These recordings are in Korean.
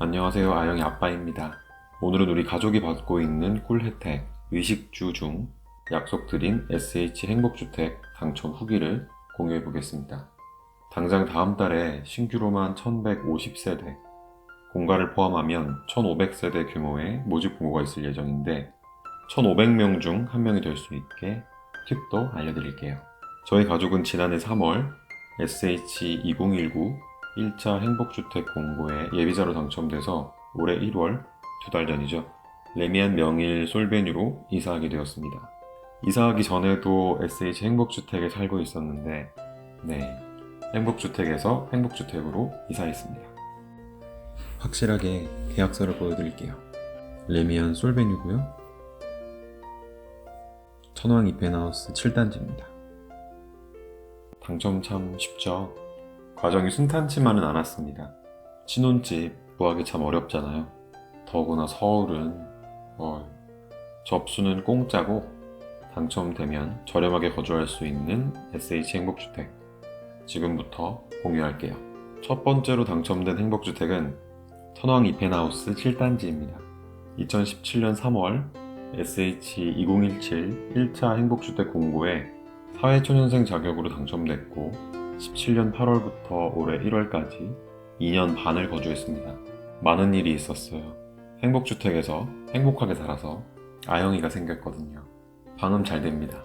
안녕하세요. 아영이 아빠입니다. 오늘은 우리 가족이 받고 있는 꿀 혜택, 의식주 중 약속드린 SH 행복주택 당첨 후기를 공유해 보겠습니다. 당장 다음 달에 신규로만 1150세대, 공가를 포함하면 1500세대 규모의 모집 공고가 있을 예정인데 1500명 중 한 명이 될 수 있게 팁도 알려드릴게요. 저희 가족은 지난해 3월 SH2019 1차 행복주택 공고에 예비자로 당첨돼서 올해 1월 두 달 전이죠. 레미안 명일 솔베뉴로 이사하게 되었습니다. 이사하기 전에도 SH 행복주택에 살고 있었는데, 네, 행복주택에서 행복주택으로 이사했습니다. 확실하게 계약서를 보여드릴게요. 레미안 솔베뉴고요. 천왕 이펜하우스 7단지입니다. 당첨 참 쉽죠? 과정이 순탄치만은 않았습니다. 신혼집 구하기 참 어렵잖아요. 더구나 서울은 뭐 접수는 공짜고 당첨되면 저렴하게 거주할 수 있는 SH 행복주택 지금부터 공유할게요. 첫 번째로 당첨된 행복주택은 천왕 이펜하우스 7단지입니다. 2017년 3월 SH2017 1차 행복주택 공고에 사회초년생 자격으로 당첨됐고 17년 8월부터 올해 1월까지 2년 반을 거주했습니다. 많은 일이 있었어요. 행복주택에서 행복하게 살아서 아영이가 생겼거든요. 방음 잘 됩니다.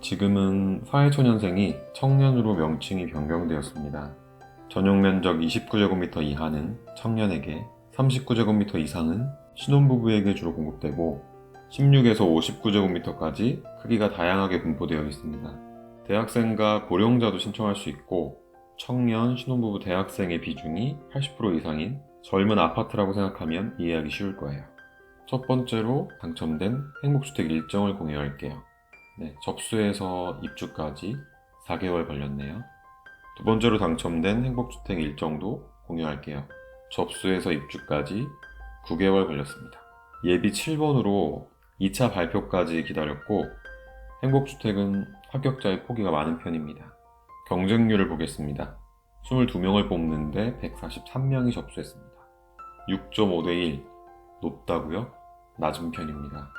지금은 사회초년생이 청년으로 명칭이 변경되었습니다. 전용 면적 29제곱미터 이하는 청년에게, 39제곱미터 이상은 신혼부부에게 주로 공급되고 16에서 59제곱미터까지 크기가 다양하게 분포되어 있습니다. 대학생과 고령자도 신청할 수 있고 청년, 신혼부부, 대학생의 비중이 80% 이상인 젊은 아파트라고 생각하면 이해하기 쉬울 거예요. 첫 번째로 당첨된 행복주택 일정을 공유할게요. 네, 접수해서 입주까지 4개월 걸렸네요. 두 번째로 당첨된 행복주택 일정도 공유할게요. 접수해서 입주까지 9개월 걸렸습니다. 예비 7번으로 2차 발표까지 기다렸고 행복주택은 합격자의 포기가 많은 편입니다. 경쟁률을 보겠습니다. 22명을 뽑는데 143명이 접수했습니다. 6.5대 1 높다고요? 낮은 편입니다.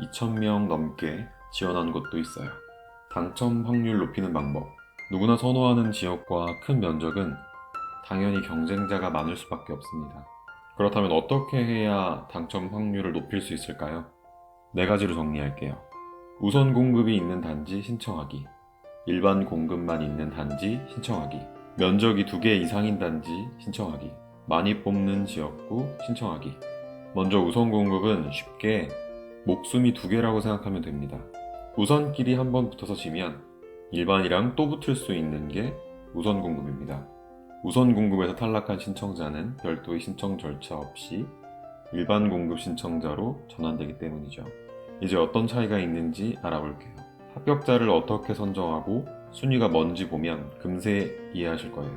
2,000명 넘게 지원한 곳도 있어요. 당첨 확률 높이는 방법. 누구나 선호하는 지역과 큰 면적은 당연히 경쟁자가 많을 수밖에 없습니다. 그렇다면 어떻게 해야 당첨 확률을 높일 수 있을까요? 네 가지로 정리할게요. 우선 공급이 있는 단지 신청하기. 일반 공급만 있는 단지 신청하기. 면적이 두개 이상인 단지 신청하기. 많이 뽑는 지역구 신청하기. 먼저 우선 공급은 쉽게 목숨이 두 개라고 생각하면 됩니다. 우선끼리 한 번 붙어서 지면 일반이랑 또 붙을 수 있는 게 우선 공급입니다. 우선 공급에서 탈락한 신청자는 별도의 신청 절차 없이 일반 공급 신청자로 전환되기 때문이죠. 이제 어떤 차이가 있는지 알아볼게요. 합격자를 어떻게 선정하고 순위가 뭔지 보면 금세 이해하실 거예요.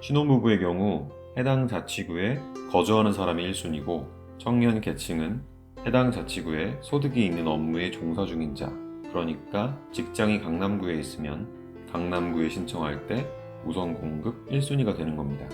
신혼부부의 경우 해당 자치구에 거주하는 사람이 1순위고 청년 계층은 해당 자치구에 소득이 있는 업무에 종사 중인 자, 그러니까 직장이 강남구에 있으면 강남구에 신청할 때 우선 공급 1순위가 되는 겁니다.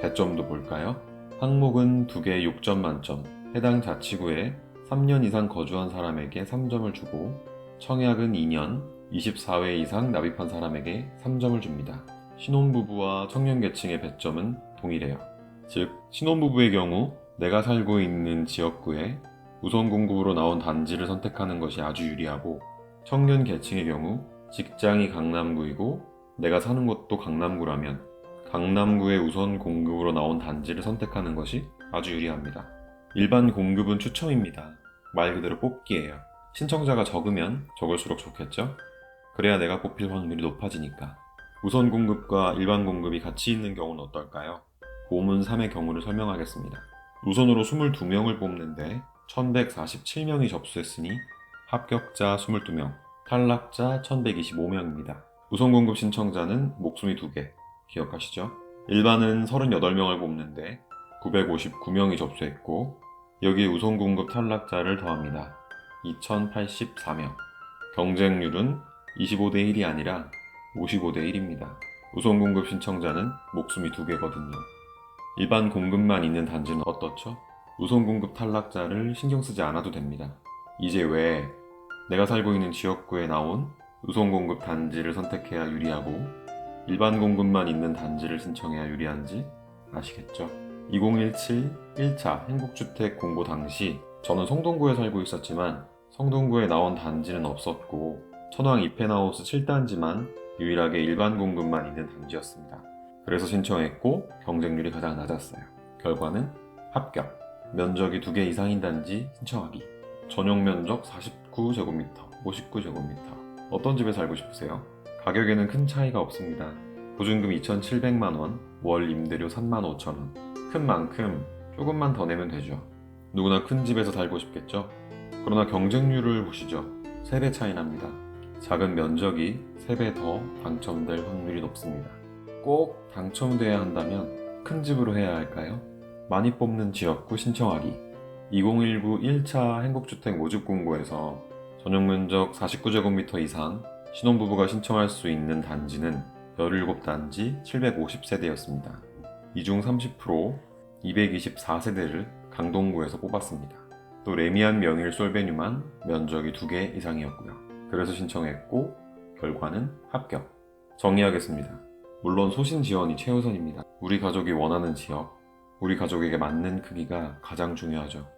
배점도 볼까요? 항목은 2개 6점 만점, 해당 자치구에 3년 이상 거주한 사람에게 3점을 주고 청약은 2년, 24회 이상 납입한 사람에게 3점을 줍니다. 신혼부부와 청년계층의 배점은 동일해요. 즉, 신혼부부의 경우 내가 살고 있는 지역구에 우선 공급으로 나온 단지를 선택하는 것이 아주 유리하고 청년 계층의 경우 직장이 강남구이고 내가 사는 곳도 강남구라면 강남구의 우선 공급으로 나온 단지를 선택하는 것이 아주 유리합니다. 일반 공급은 추첨입니다. 말 그대로 뽑기예요. 신청자가 적으면 적을수록 좋겠죠? 그래야 내가 뽑힐 확률이 높아지니까. 우선 공급과 일반 공급이 같이 있는 경우는 어떨까요? 고문 3의 경우를 설명하겠습니다. 우선으로 22명을 뽑는데 1147명이 접수했으니 합격자 22명, 탈락자 1125명입니다. 우선 공급 신청자는 목숨이 2개, 기억하시죠? 일반은 38명을 뽑는데 959명이 접수했고 여기에 우선 공급 탈락자를 더합니다. 2084명. 경쟁률은 25대 1이 아니라 55대 1입니다. 우선 공급 신청자는 목숨이 두 개거든요. 일반 공급만 있는 단지는 어떻죠? 우선 공급 탈락자를 신경 쓰지 않아도 됩니다. 이제 왜 내가 살고 있는 지역구에 나온 우선 공급 단지를 선택해야 유리하고 일반 공급만 있는 단지를 신청해야 유리한지 아시겠죠? 2017 1차 행복주택 공고 당시 저는 성동구에 살고 있었지만 성동구에 나온 단지는 없었고 천왕 이펜하우스 7단지만 유일하게 일반 공급만 있는 단지였습니다. 그래서 신청했고 경쟁률이 가장 낮았어요. 결과는 합격. 면적이 2개 이상인 단지 신청하기. 전용 면적 49제곱미터, 59제곱미터. 어떤 집에 살고 싶으세요? 가격에는 큰 차이가 없습니다. 보증금 2,700만 원, 월 임대료 35,000원. 큰 만큼 조금만 더 내면 되죠. 누구나 큰 집에서 살고 싶겠죠? 그러나 경쟁률을 보시죠. 3배 차이 납니다. 작은 면적이 3배 더 당첨될 확률이 높습니다. 꼭 당첨돼야 한다면 큰 집으로 해야 할까요? 많이 뽑는 지역구 신청하기 2019 1차 행복주택 모집 공고에서 전용 면적 49제곱미터 이상 신혼부부가 신청할 수 있는 단지는 17단지 750세대였습니다. 이중 30% 224세대를 강동구에서 뽑았습니다. 또 레미안 명일 솔베뉴만 면적이 2개 이상이었고요. 그래서 신청했고 결과는 합격. 정리하겠습니다. 물론 소신 지원이 최우선입니다. 우리 가족이 원하는 지역, 우리 가족에게 맞는 크기가 가장 중요하죠.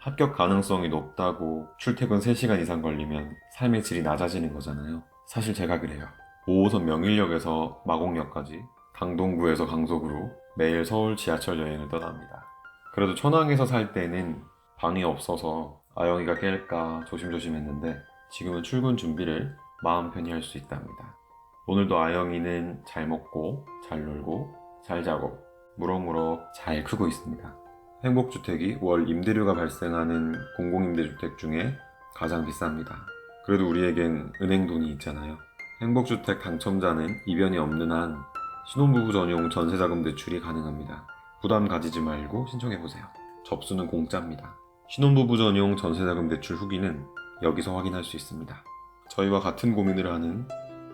합격 가능성이 높다고 출퇴근 3시간 이상 걸리면 삶의 질이 낮아지는 거잖아요. 사실 제가 그래요. 5호선 명일역에서 마곡역까지 강동구에서 강속으로 매일 서울 지하철 여행을 떠납니다. 그래도 천왕에서 살 때는 방이 없어서 아영이가 깰까 조심조심 했는데 지금은 출근 준비를 마음 편히 할 수 있답니다. 오늘도 아영이는 잘 먹고 잘 놀고 잘 자고 무럭무럭 잘 크고 있습니다. 행복주택이 월 임대료가 발생하는 공공임대주택 중에 가장 비쌉니다. 그래도 우리에겐 은행 돈이 있잖아요. 행복주택 당첨자는 이변이 없는 한 신혼부부 전용 전세자금 대출이 가능합니다. 부담 가지지 말고 신청해보세요. 접수는 공짜입니다. 신혼부부 전용 전세자금 대출 후기는 여기서 확인할 수 있습니다. 저희와 같은 고민을 하는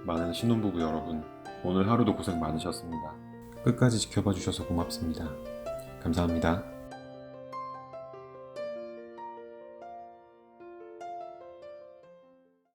많은 신혼부부 여러분, 오늘 하루도 고생 많으셨습니다. 끝까지 지켜봐 주셔서 고맙습니다. 감사합니다.